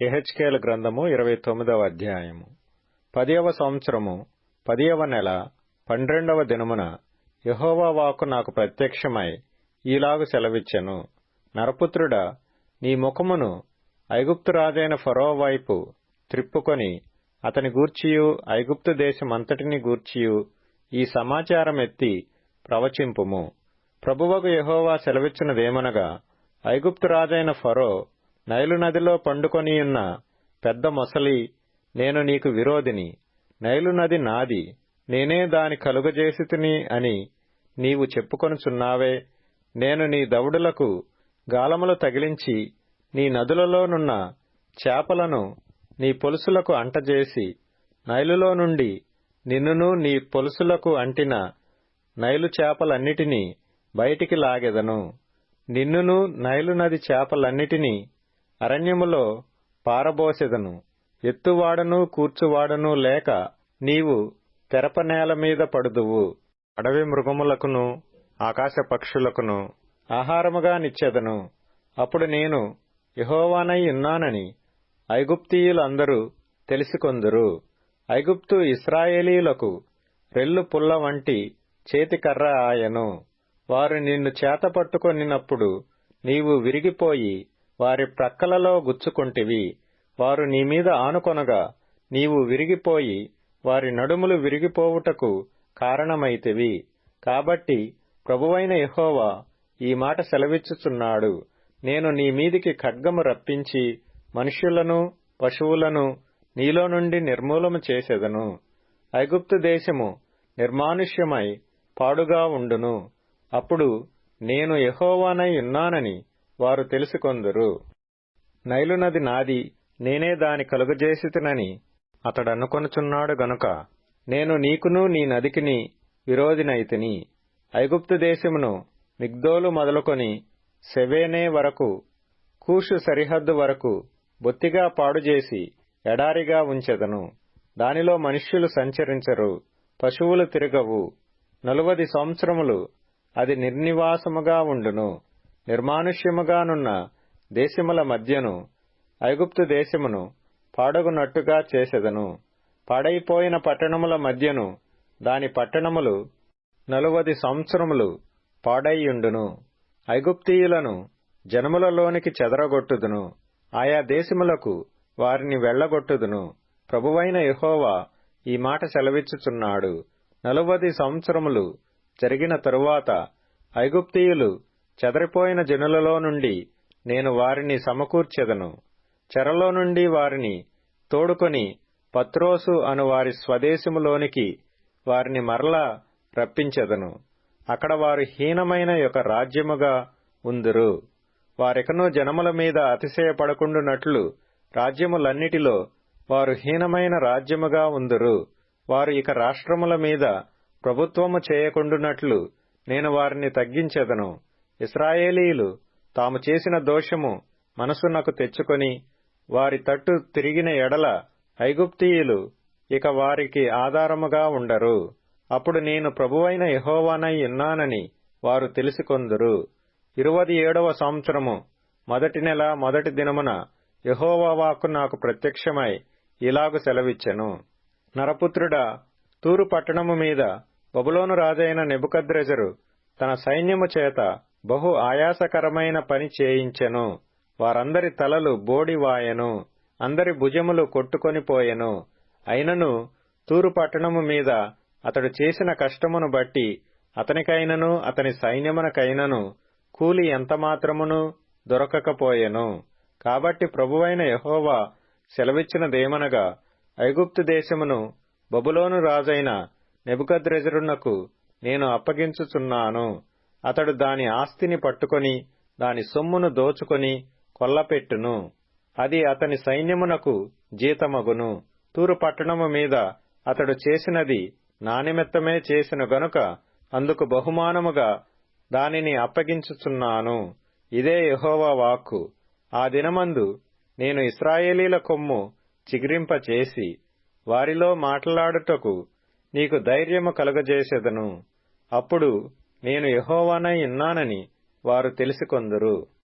ఎహెచ్కేల గ్రంథము ఇరవై తొమ్మిదవ అధ్యాయము. పదియవ సంవత్సరము పదియవ నెల పన్నెండవ దినమున యహోవా వాకు నాకు ప్రత్యక్షమై ఈలాగు సెలవిచ్చెను. నరపుత్రుడా నీ ముఖమును ఐగుప్తు రాజైన ఫరో వైపు త్రిప్పుకొని అతని గూర్చియు ఐగుప్తు దేశమంతటిని గూర్చియు ఈ సమాచారం ఎత్తి ప్రవచింపుము. ప్రభువకు యహోవా సెలవిచ్చినదేమనగా ఐగుప్తు రాజైన ఫరో నైలు నదిలో పండుకొనియున్న పెద్ద మొసలి నేను నీకు విరోధిని. నైలు నది నాది నేనే దాని కలుగజేసితిని అని నీవు చెప్పుకొనుచున్నావే. నేను నీ దవుడులకు గాలములు తగిలించి నీ నదులలోనున్న చేపలను నీ పొలుసులకు అంటజేసి నైలులో నుండి నిన్నును నీ పొలుసులకు అంటిన నైలు చేపలన్నిటినీ బయటికి లాగెదను. నిన్నును నైలు నది చేపలన్నిటినీ అరణ్యములో పారబోసెదను. ఎత్తువాడను కూర్చువాడను లేక నీవు తెరపనేల మీద పడుదువు. అడవి మృగములకును ఆకాశ పక్షులకును ఆహారముగా నిచ్చెదను. అప్పుడు నేను యహోవానై ఉన్నానని ఐగుప్తీయులందరూ తెలిసికొందురు. ఐగుప్తు ఇస్రాయేలీలకు రెల్లు పుల్ల వంటి చేతికర్ర ఆయను. వారు నిన్ను చేతపట్టుకొనినప్పుడు నీవు విరిగిపోయి వారి ప్రక్కలలో గుచ్చుకొంటివి. వారు నీ మీద ఆనుకొనగా నీవు విరిగిపోయి వారి నడుములు విరిగిపోవుటకు కారణమైతివి. కాబట్టి ప్రభువైన యహోవా ఈ మాట సెలవిచ్చుచున్నాడు. నేను నీ మీదికి ఖడ్గము రప్పించి మనుష్యులను పశువులను నీలో నుండి నిర్మూలము చేసెదను. ఐగుప్తు దేశము నిర్మానుష్యమై పాడుగా ఉండును. అప్పుడు నేను ఎహోవానై ఉన్నానని వారు తెలుసుకొందురు. నైలునది నాది నేనే దాని కలుగజేసితినని అతడనుకొనుచున్నాడు గనుక నేను నీకును నీ నదికిని విరోధినైతిని. ఐగుప్తు దేశమును మిగ్దోలు మొదలుకొని సెవేనే వరకు కూషు సరిహద్దు వరకు బొత్తిగా పాడుచేసి ఎడారిగా ఉంచెదను. దానిలో మనుష్యులు సంచరించరు పశువులు తిరగవు. నలువది సంవత్సరములు అది నిర్నివాసముగా ఉండును. నిర్మానుష్యముగానున్న దేశముల మధ్యను ఐగుప్తు దేశమును పాడగునట్టుగా చేసెదను. పాడైపోయిన పట్టణముల మధ్యను దాని పట్టణములు నలువది సంవత్సరములు పాడైయుండును. ఐగుప్తీయులను జనములలోనికి చెదరగొట్టుదును. ఆయా దేశములకు వారిని వెళ్ళగొట్టుదును ప్రభువైన యహోవా ఈ మాట సెలవిచ్చుచున్నాడు. నలువది సంవత్సరములు జరిగిన తరువాత ఐగుప్తీయులు చెదరిపోయిన జనులలో నుండి నేను వారిని సమకూర్చెదను. చెరలో నుండి వారిని తోడుకొని పత్రోసు అను వారి స్వదేశములోనికి వారిని మరలా రప్పించెదను. అక్కడ వారు హీనమైన యొక్క రాజ్యముగా ఉందురు. వారికను జనముల మీద అతిశయపడకుండునట్లు రాజ్యములన్నిటిలో వారు హీనమైన రాజ్యముగా ఉందురు. వారు ఇక రాష్ట్రముల మీద ప్రభుత్వము చేయకుండునట్లు నేను వారిని తగ్గించెదను. ఇస్రాయేలీలు తాము చేసిన దోషము మనసునకు తెచ్చుకొని వారి తట్టు తిరిగిన ఎడల ఐగుప్తీయులు ఇక వారికి ఆధారముగా ఉండరు. అప్పుడు నేను ప్రభువైన యహోవానై ఉన్నానని వారు తెలుసుకొందురు. ఇరువది ఏడవ సంవత్సరము మొదటి నెల మొదటి దినమున యహోవా నాకు ప్రత్యక్షమై ఇలాగు సెలవిచ్చెను. నరపుత్రుడా తూరు పట్టణము మీద బబులోను రాజైన నెబుకద్రెజరు తన సైన్యము చేత బహు ఆయాసకరమైన పని చేయించెను. వారందరి తలలు బోడివాయెను. అందరి భుజములు కొట్టుకొనిపోయెను అయినను తూరు పట్టణము మీద అతడు చేసిన కష్టమును బట్టి అతనికైనను అతని సైన్యమునకైనను కూలి ఎంతమాత్రమును దొరకకపోయెను. కాబట్టి ప్రభువైన యహోవా సెలవిచ్చినదేమనగా ఐగుప్తు దేశమును బబులోను రాజైన నెబుకద్రెజరునకు నేను అప్పగించుచున్నాను. అతడు దాని ఆస్తిని పట్టుకొని దాని సొమ్మును దోచుకొని కొల్లపెట్టును. అది అతని సైన్యమునకు జీతమగును. తూరు పట్టణము మీద అతడు చేసినది నానిమిత్తమే చేసిన గనుక అందుకు బహుమానముగా దానిని అప్పగించుచున్నాను. ఇదే యహోవా వాక్కు. ఆ దినమందు నేను ఇస్రాయేలీల కొమ్ము చిగిరింపచేసి వారిలో మాట్లాడుటకు నీకు ధైర్యము కలుగజేసెదను. అప్పుడు నేను యహోవానై ఉన్నానని వారు తెలుసుకొందురు.